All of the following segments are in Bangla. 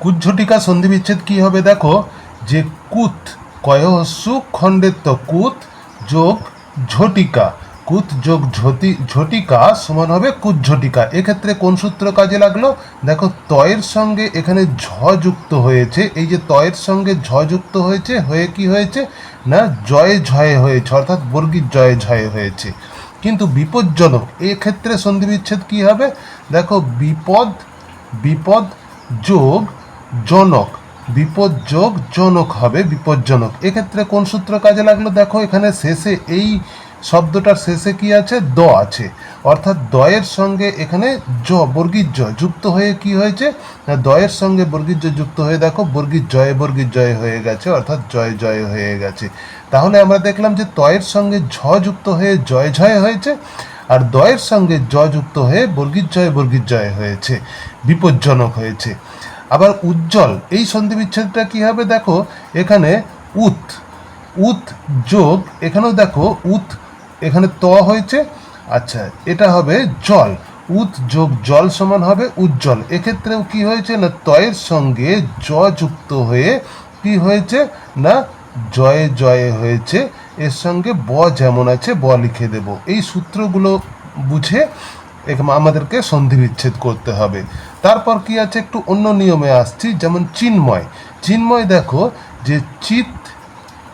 কুজ্ঝটিকা সন্ধি বিচ্ছেদ কি হবে দেখো? যে কুত কয়হস্যু খণ্ডেত্ব কুত যোগ ঝটিকা। কুত যোগ ঝটি, ঝটিকা সমান হবে কুজ্ঝটিকা। এক্ষেত্রে কোন সূত্র কাজে লাগল? দেখো, তয়ের সঙ্গে এখানে ঝ যুক্ত হয়েছে। এই যে তয়ের সঙ্গে ঝ যুক্ত হয়েছে, হয়ে কি হয়েছে? না, জয়ে ঝয়ে হয়েছে, অর্থাৎ বর্গীর জয়ে ঝয়ে হয়েছে। কিন্তু বিপজ্জনক, এক্ষেত্রে সন্ধি বিচ্ছেদ কি হবে? দেখো, বিপদ বিপদ যোগ জনক বিপজ্জক জনক হবে, বিপজ্জনক। এক্ষেত্রে কোন সূত্র কাজে লাগল? দেখো, এখানে শেষে এই শব্দটার শেষে কি আছে? দ আছে। অর্থাৎ দয়ের সঙ্গে এখানে জ, বর্গীর জ যুক্ত হয়ে কি হয়েছে? দয়ের সঙ্গে বর্গীর জ যুক্ত হয়ে দেখো, বর্গীর জয়ে বর্গীর জয় হয়ে গেছে, অর্থাৎ জয় জয় হয়ে গেছে। তাহলে আমরা দেখলাম যে তয়ের সঙ্গে ঝ যুক্ত হয়ে জয় জয় হয়েছে, আর দয়ের সঙ্গে জ যুক্ত হয়ে বর্গীর জয় বর্গীর জয় হয়েছে, বিপজ্জনক হয়েছে। আবার উজ্জ্বল। এই সন্ধি বিচ্ছেদটা কি হবে দেখো, এখানে উত উত যোগ, এখানেও দেখো উত, এখানে ত হয়েছে। আচ্ছা এটা হবে জল। উত যোগ জল সমান হবে উজ্জ্বল। এক্ষেত্রেও কি হয়েছে না, তয়ের সঙ্গে জ যুক্ত হয়ে কি হয়েছে না, জয়ে জয়ে হয়েছে। এর সঙ্গে ব যেমন আছে, ব লিখে দেব। এই সূত্রগুলো বুঝে আমাদেরকে সন্ধি বিচ্ছেদ করতে হবে। তারপর কি আছে? একটু অন্য নিয়মে আসছি, যেমন চিন্ময়। চিন্ময় দেখো যে চিত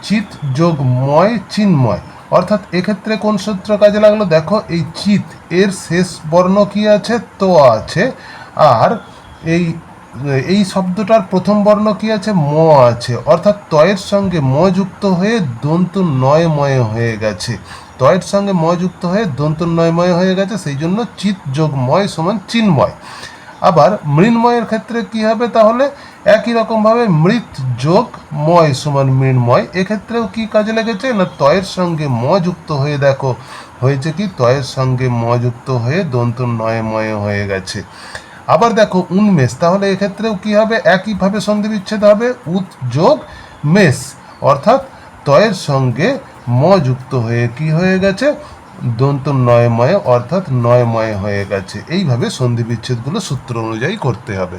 চিত যোগ ময়, চিন্ময়। অর্থাৎ এক্ষেত্রে কোন সূত্র কাজে লাগল? দেখো, এই চিত, এর শেষ বর্ণ কি আছে? তো আছে। আর এই এই শব্দটার প্রথম বর্ণ কি আছে? ম আছে। অর্থাৎ তয়ের সঙ্গে ম যুক্ত হয়ে দন্ত নয় ময় হয়ে গেছে। তয়ের সঙ্গে ম যুক্ত হয়ে দন্ত নয়ময় হয়ে গেছে, সেই জন্য চিত যোগ ময় সমান চিন্ময়। আবার মৃন্ময়ের ক্ষেত্রে কি হবে তাহলে? একই রকমভাবে মৃত যোগ ময় সমান মৃন্ময়। এক্ষেত্রেও কি কাজে লেগেছে? না, তয়ের সঙ্গে ম যুক্ত হয়ে দেখো, হয়েছে কি? তয়ের সঙ্গে ম যুক্ত হয়ে দন্ত নয় ময় হয়ে গেছে। আবার দেখো উন্মেষ তাহলে এক্ষেত্রেও কী হবে? একইভাবে সন্ধি বিচ্ছেদ হবে। উত যোগ মেষ। অর্থাৎ তয়ের সঙ্গে ম যুক্ত হয়ে কি হয়ে গেছে? দন্ত নয়ময়, অর্থাৎ নয়ময় হয়ে গেছে। এইভাবে সন্ধি বিচ্ছেদগুলো সূত্র অনুযায়ী করতে হবে।